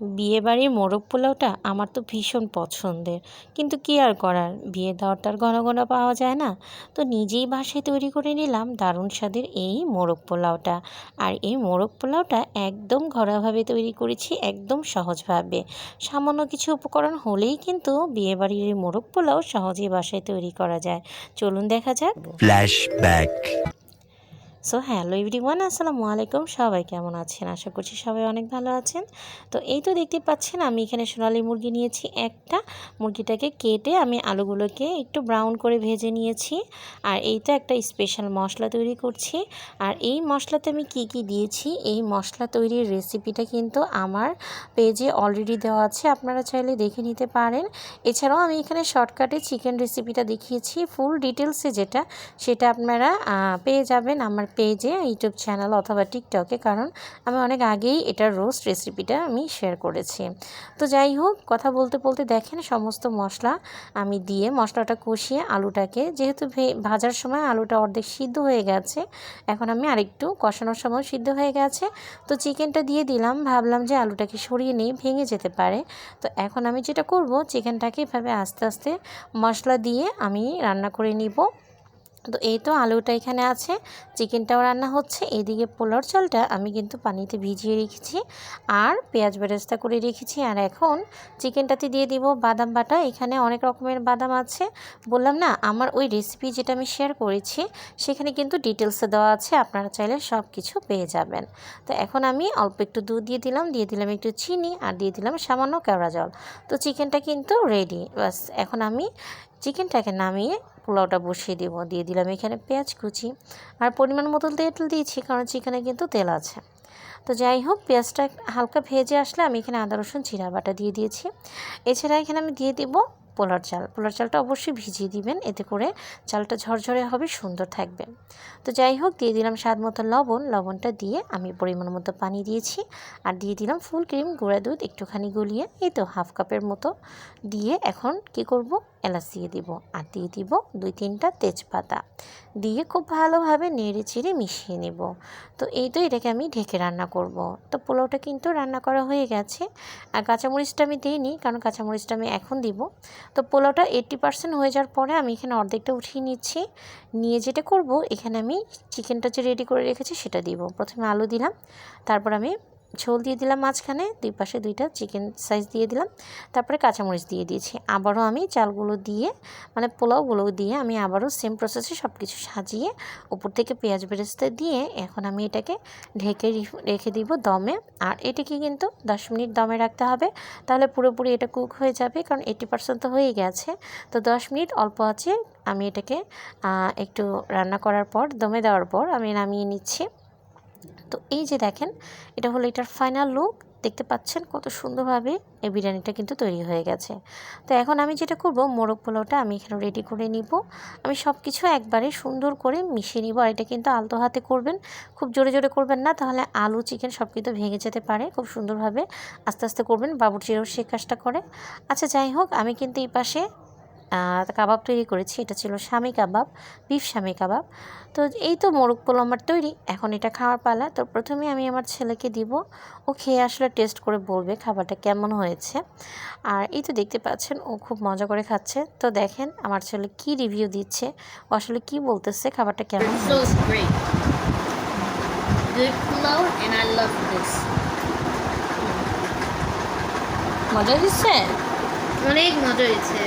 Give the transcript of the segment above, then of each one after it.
বিয়েবাড়ির মোরগ পোলাওটা আমার তো ভীষণ পছন্দের। কিন্তু কী আর করার? বিয়ে দেওয়ারটার ঘন ঘন পাওয়া যায় না। তো নিজেই বাসায় তৈরি করে নিলাম দারুণ স্বাদের এই মোরগ পোলাওটা। আর এই মোরগ পোলাওটা একদম ঘরোয়াভাবে তৈরি করেছি একদম সহজভাবে। সামান্য কিছু উপকরণ হলেই কিন্তু বিয়েবাড়ির এই মোরগ পোলাও সহজেই বাসায় তৈরি করা যায়। চলুন দেখা যাক। Flashback. সো হ্যালো এভরিওয়ান আসসালামু আলাইকুম সবাই কেমন আছেন? আশা করছি সবাই অনেক ভালো আছেন। তো এই তো দেখতে পাচ্ছেন, আমি এখানে সোনালি মুরগি নিয়েছি একটা। মুরগিটাকে কেটে আমি আলুগুলোকে একটু ব্রাউন করে ভেজে নিয়েছি। আর এইটা একটা স্পেশাল মশলা তৈরি করছি। আর এই মশলাতে আমি কি কি দিয়েছি? এই মশলা তৈরির রেসিপিটা কিন্তু আমার পেজে অলরেডি দেওয়া আছে। আপনারা চাইলে দেখে নিতে পারেন। এছাড়াও আমি এখানে শর্টকাটে চিকেন রেসিপিটা দেখিয়েছি। ফুল ডিটেলসে যেটা, সেটা আপনারা পেয়ে যাবেন আমার পেজে ইউটিউব চ্যানেল অথবা টিকটকে কারণ আমি অনেক আগেই এটার রোস্ট রেসিপিটা আমি শেয়ার করেছি। তো যাই হোক, কথা বলতে বলতে দেখেন সমস্ত মশলা আমি দিয়ে মশলাটা কষিয়ে আলুটাকে, যেহেতু ভাজার সময় আলুটা অর্ধেক সিদ্ধ হয়ে গেছে, এখন আমি আরেকটু কষানোর সময় সিদ্ধ হয়ে গেছে। তো চিকেনটা দিয়ে দিলাম, ভাবলাম যে আলুটাকে সরিয়ে নিই ভেঙে যেতে পারে। তো এখন আমি যেটা করব, চিকেনটাকে এভাবে আস্তে আস্তে মশলা দিয়ে আমি রান্না করে নিব। তো এই তো আলুটা এখানে আছে, চিকেনটাও রান্না হচ্ছে, এদিকে পোলার চালটা আমি কিন্তু পানিতে ভিজিয়ে রেখেছি আর পেঁয়াজ বেরেস্তা করে রেখেছি আর এখন চিকেনটাতে দিয়ে দিব বাদাম বাটা, এখানে অনেক রকমের বাদাম আছে, বললাম না আমার ওই রেসিপি যেটা আমি শেয়ার করেছি সেখানে কিন্তু ডিটেলসে দেওয়া আছে, আপনারা চাইলে সব কিছু পেয়ে যাবেন। তো এখন আমি অল্প একটু দুধ দিয়ে দিলাম দিয়ে দিলাম একটু চিনি আর দিয়ে দিলাম সামান্য কেওড়া জল, তো চিকেনটা কিন্তু রেডি বাস এখন আমি চিকেনটাকে নামিয়ে পোলাওটা বসিয়ে দেবো। দিয়ে দিলাম এখানে পেঁয়াজ কুচি। আর পরিমাণ মতো তেল দিয়েছি, কারণ চিকেনে কিন্তু তেল আছে। তো যাই হোক, পেঁয়াজটা হালকা ভেজে আসলে আমি এখানে আদা, রসুন, জিরা বাটা দিয়ে দিয়েছি। এছাড়া এখানে আমি দিয়ে দিব পোলার চাল। পোলার চালটা অবশ্যই ভিজিয়ে দিবেন, এতে করে চালটা ঝরঝরে হবে, সুন্দর থাকবে। তো যাই হোক, দিয়ে দিলাম স্বাদ মতো লবণ। লবণটা দিয়ে আমি পরিমাণ মতো পানি দিয়েছি। আর দিয়ে দিলাম ফুল ক্রিম, গুঁড়া দুধ একটুখানি গলিয়ে, এই তো হাফ কাপের মতো। দিয়ে এখন কি করব? এলাচ দিয়ে দিব, আর দিয়ে দিব দুই তিনটা তেজপাতা। দিয়ে খুব ভালোভাবে নেড়ে চিড়ে মিশিয়ে নেব। তো এই তো এটাকে আমি ঢেকে রান্না করব। তো পোলাওটা কিন্তু রান্না করা হয়ে গেছে। আর কাঁচামরিচটা আমি দিইনি কারণ কাঁচামরিচটা আমি এখন দিব। তো পোলাওটা এইট্টি পার্সেন্ট হয়ে যাওয়ার পরে আমি এখানে অর্ধেকটা উঠিয়ে নিচ্ছি। নিয়ে যেটা করব, এখানে আমি চিকেনটা যে রেডি করে রেখেছি সেটা দিব। প্রথমে আলু দিলাম, তারপর আমি ঝোল দিয়ে দিলাম মাঝখানে, দুই পাশে দুইটা চিকেন সাইজ দিয়ে দিলাম। তারপরে কাঁচামরিচ দিয়ে দিয়েছি। আবারও আমি চালগুলো দিয়ে মানে পোলাওগুলো দিয়ে আমি আবারও সেম প্রসেসে সব কিছু সাজিয়ে উপর থেকে পেঁয়াজ বেরেস্তা দিয়ে এখন আমি এটাকে ঢেকে রেখে দিব দমে। আর এটাকে কিন্তু দশ মিনিট দমে রাখতে হবে। তাহলে পুরোপুরি এটা কুক হয়ে যাবে, কারণ এইটি পার্সেন্ট তো হয়ে গেছে। তো দশ মিনিট অল্প আছে আমি এটাকে একটু রান্না করার পর, দমে দেওয়ার পর আমি নামিয়ে নিচ্ছি। তো এই যে দেখেন, এটা হলো এটার ফাইনাল লুক দেখতে পাচ্ছেন কত সুন্দরভাবে এই বিরিয়ানিটা কিন্তু তৈরি হয়ে গেছে। তো এখন আমি যেটা করব, মোরগ পোলাওটা আমি এখানে রেডি করে নিব। আমি সব কিছু একবারে সুন্দর করে মিশিয়ে নিব। আর এটা কিন্তু আলতো হাতে করবেন, খুব জোরে জোরে করবেন না। তাহলে আলু, চিকেন সব কিছু ভেঙে যেতে পারে। খুব সুন্দরভাবে আস্তে আস্তে করবেন। বাবুর বাবুর্চিরাও সে কাজটা করে। আচ্ছা যাই হোক, আমি কিন্তু এই পাশে কাবাব তৈরি করেছি। এটা ছিল স্বামী কাবাব বিফ স্বামী কাবাব। তো এই তো মোরগ পোলাও আমার তৈরি। এখন এটা খাওয়ার পালা। তো প্রথমে আমি আমার ছেলেকে দিব। ও খেয়ে আসলে টেস্ট করে বলবে খাবারটা কেমন হয়েছে। আর এই তো দেখতে পাচ্ছেন ও খুব মজা করে খাচ্ছে। তো দেখেন আমার ছেলে কি রিভিউ দিচ্ছে। ও আসলে কি বলতেছে খাবারটা কেমন. মজা দিচ্ছে অনেক মজা হয়েছে।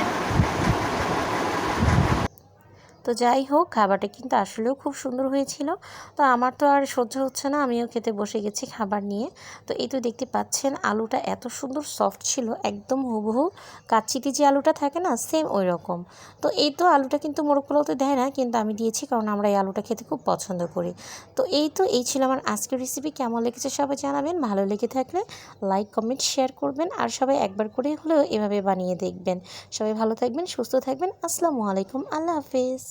তো যাই হোক, খাবারটা কিন্তু আসলেও খুব সুন্দর হয়েছিল। তো আমার তো আর সহ্য হচ্ছে না, আমিও খেতে বসে গেছি খাবার নিয়ে। তো এই তো দেখতে পাচ্ছেন, আলুটা এত সুন্দর সফট ছিল, একদম হুবহু। কাচ্চিতে যে আলুটা থাকে না সেম ওই রকম তো এই তো আলুটা কিন্তু মোরগ দেয় না, কিন্তু আমি দিয়েছি কারণ আমরা এই আলুটা খেতে খুব পছন্দ করি। তো এই তো, এই ছিল আমার আজকের রেসিপি কেমন লেগেছে সবাই জানাবেন। ভালো লেগে থাকলে লাইক কমেন্ট শেয়ার করবেন। আর সবাই একবার করে হলেও এভাবে বানিয়ে দেখবেন। সবাই ভালো থাকবেন, সুস্থ থাকবেন। আসসালামু আলাইকুম, আল্লাহ হাফেজ।